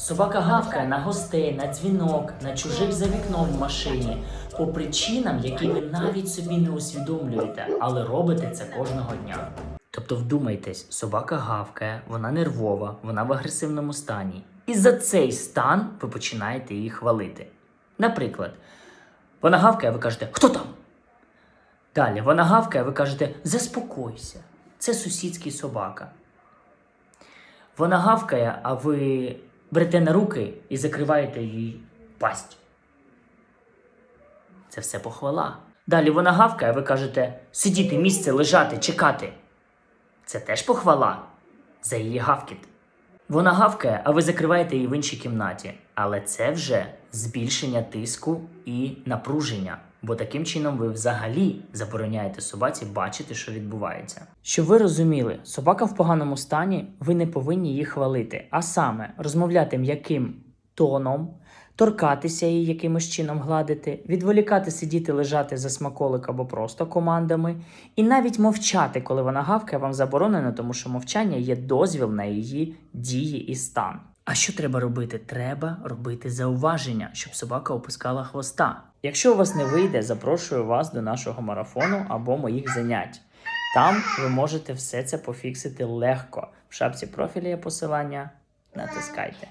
Собака гавкає на гостей, на дзвінок, на чужих за вікном в машині по причинам, які ви навіть собі не усвідомлюєте, але робите це кожного дня. Тобто вдумайтесь, собака гавкає, вона нервова, вона в агресивному стані. І за цей стан ви починаєте її хвалити. Наприклад, вона гавкає, ви кажете, хто там? Далі вона гавкає, ви кажете, заспокойся. Це сусідський собака. Вона гавкає, а ви берете на руки і закриваєте їй пасть. Це все похвала. Далі вона гавкає, а ви кажете сидіти, місце, лежати, чекати. Це теж похвала за її гавкіт. Вона гавкає, а ви закриваєте її в іншій кімнаті. Але це вже збільшення тиску і напруження, бо таким чином ви взагалі забороняєте собаці бачити, що відбувається. Щоб ви розуміли, собака в поганому стані, ви не повинні її хвалити, а саме розмовляти м'яким тоном, торкатися її якимось чином гладити, відволікати сидіти, лежати за смаколик або просто командами, і навіть мовчати, коли вона гавкає, вам заборонено, тому що мовчання є дозвіл на її дії і стан. А що треба робити? Треба робити зауваження, щоб собака опускала хвоста. Якщо у вас не вийде, запрошую вас до нашого марафону або моїх занять. Там ви можете все це пофіксити легко. В шапці профіля є посилання. Натискайте.